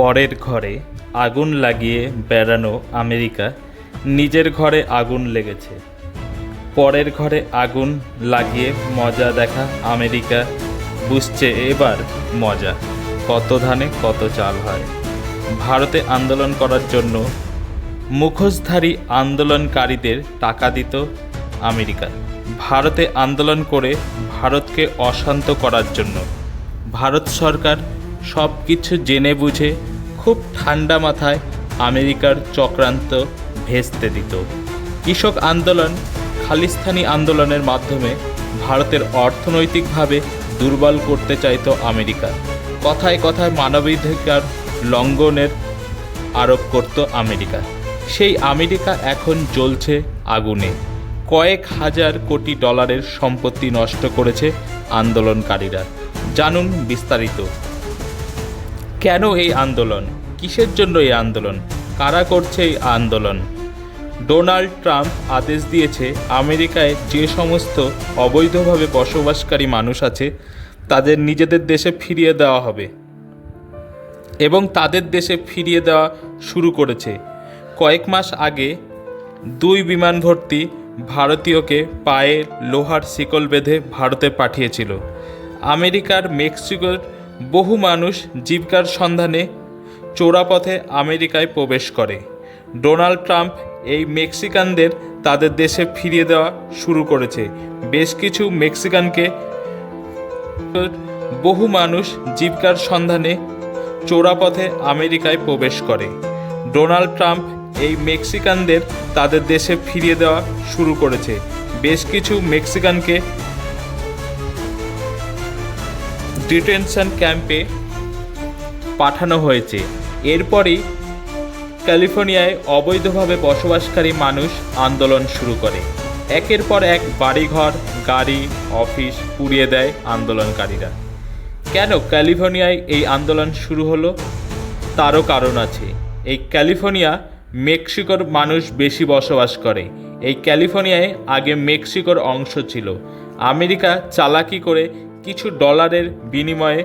পরের ঘরে আগুন লাগিয়ে বেড়ানো আমেরিকা নিজের ঘরে আগুন লেগেছে। পরের ঘরে আগুন লাগিয়ে মজা দেখা আমেরিকা বুঝছে এবার মজা, কত ধানে কত চাল হয়। ভারতে আন্দোলন করার জন্য মুখোশধারী আন্দোলনকারীদের টাকা দিত আমেরিকা। ভারতে আন্দোলন করে ভারতকে অশান্ত করার জন্য। ভারত সরকার সব কিছু জেনে বুঝে খুব ঠান্ডা মাথায় আমেরিকার চক্রান্ত ভেস্তে দিত। কৃষক আন্দোলন খালিস্তানি আন্দোলনের মাধ্যমে ভারতের অর্থনৈতিকভাবে দুর্বল করতে চাইতো আমেরিকা। কথায় কথায় মানবাধিকার লঙ্ঘনের আরোপ করত আমেরিকা। সেই আমেরিকা এখন জ্বলছে আগুনে। কয়েক হাজার কোটি ডলারের সম্পত্তি নষ্ট করেছে আন্দোলনকারীরা। জানুন বিস্তারিত। কেন এই আন্দোলন? কিসের জন্য এই আন্দোলন? কারা করছে এই আন্দোলন? ডোনাল্ড ট্রাম্প আদেশ দিয়েছে আমেরিকায় যে সমস্ত অবৈধভাবে বসবাসকারী মানুষ আছে, তাদের নিজেদের দেশে ফিরিয়ে দেওয়া হবে। এবং তাদের দেশে ফিরিয়ে দেওয়া শুরু করেছে। কয়েক মাস আগে দুই বিমান ভর্তি ভারতীয়কে পায়ে লোহার শিকল বেঁধে ভারতে পাঠিয়েছিল। আমেরিকার মেক্সিকোর বহু মানুষ জীবিকার সন্ধানে চোরাপথে আমেরিকায় প্রবেশ করে। ডোনাল্ড ট্রাম্প এই মেক্সিকানদের তাদের দেশে ফিরিয়ে দেওয়া শুরু করেছে। বেশ কিছু মেক্সিকানকে বহু মানুষ জীবিকার সন্ধানে চোরাপথে আমেরিকায় প্রবেশ করে। ডোনাল্ড ট্রাম্প এই মেক্সিকানদের তাদের দেশে ফিরিয়ে দেওয়া শুরু করেছে। বেশ কিছু মেক্সিকানকে ডিটেনশন ক্যাম্পে পাঠানো হয়েছে। এরপরই ক্যালিফোর্নিয়ায় অবৈধভাবে বসবাসকারী মানুষ আন্দোলন শুরু করে। একের পর এক বাড়িঘর, গাড়ি, অফিস পুড়িয়ে দেয় আন্দোলনকারীরা। কেন ক্যালিফোর্নিয়ায় এই আন্দোলন শুরু হলো? তারও কারণ আছে। এই ক্যালিফোর্নিয়া মেক্সিকোর মানুষ বেশি বসবাস করে। এই ক্যালিফোর্নিয়ায় আগে মেক্সিকোর অংশ ছিল। আমেরিকা চালাকি করে কিছু ডলারের বিনিময়ে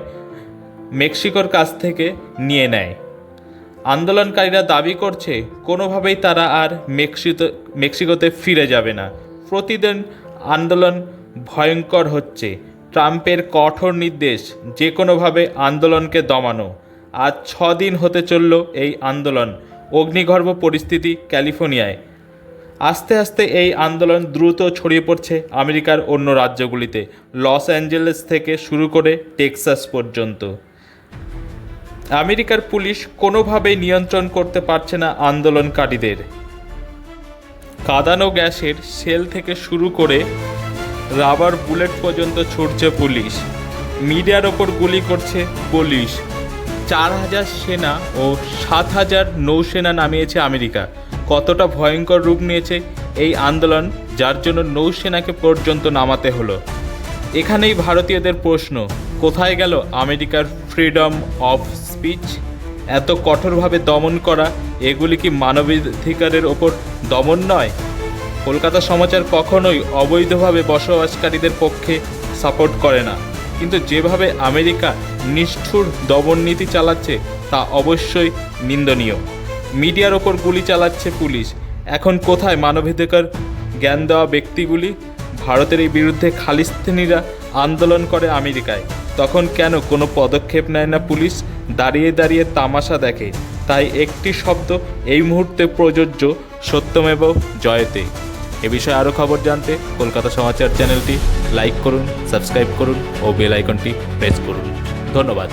মেক্সিকোর কাছ থেকে নিয়ে নেয়। আন্দোলনকারীরা দাবি করছে, কোনোভাবেই তারা আর মেক্সিকো মেক্সিকোতে ফিরে যাবে না। প্রতিদিন আন্দোলন ভয়ঙ্কর হচ্ছে। ট্রাম্পের কঠোর নির্দেশ যে কোনোভাবে আন্দোলনকে দমানো। আজ ছ দিন হতে চলল এই আন্দোলন। অগ্নিগর্ভ পরিস্থিতি ক্যালিফোর্নিয়ায়। আস্তে আস্তে এই আন্দোলন দ্রুত ছড়িয়ে পড়ছে আমেরিকার অন্য রাজ্যগুলিতে, লস অ্যাঞ্জেলেস থেকে শুরু করে টেক্সাস পর্যন্ত। আমেরিকার পুলিশ কোনোভাবেই নিয়ন্ত্রণ করতে পারছে না আন্দোলনকারীদের। কাদানো গ্যাসের সেল থেকে শুরু করে রাবার বুলেট পর্যন্ত ছুটছে পুলিশ। মিডিয়ার ওপর গুলি করছে পুলিশ। চার হাজার সেনা ও সাত হাজার নৌসেনা নামিয়েছে আমেরিকা। কতটা ভয়ঙ্কর রূপ নিয়েছে এই আন্দোলন, যার জন্য নৌসেনাকে পর্যন্ত নামাতে হলো। এখানেই ভারতীয়দের প্রশ্ন, কোথায় গেল আমেরিকার ফ্রিডম অফ স্পিচ এত কঠোরভাবে দমন করা, এগুলি কি মানবাধিকারের ওপর দমন নয়? কলকাতা সমাচার কখনোই অবৈধভাবে বসবাসকারীদের পক্ষে সাপোর্ট করে না। কিন্তু যেভাবে আমেরিকা নিষ্ঠুর দমন নীতি চালাচ্ছে, তা অবশ্যই নিন্দনীয়। মিডিয়ার ওপর গুলি চালাচ্ছে পুলিশ। এখন কোথায় মানবাধিকার জ্ঞান দেওয়া ব্যক্তিগুলি? ভারতের এই বিরুদ্ধে খালিস্তানিরা আন্দোলন করে আমেরিকায়। তখন কেন কোনো পদক্ষেপ নেয় না পুলিশ? দাঁড়িয়ে দাঁড়িয়ে তামাশা দেখে। তাই একটি শব্দ এই মুহূর্তে প্রযোজ্য সত্যমেব জয়তে। এ বিষয়ে আরও খবর জানতে কলকাতা সমাচার চ্যানেলটি লাইক করুন, সাবস্ক্রাইব করুন ও বেল আইকনটি প্রেস করুন। ধন্যবাদ।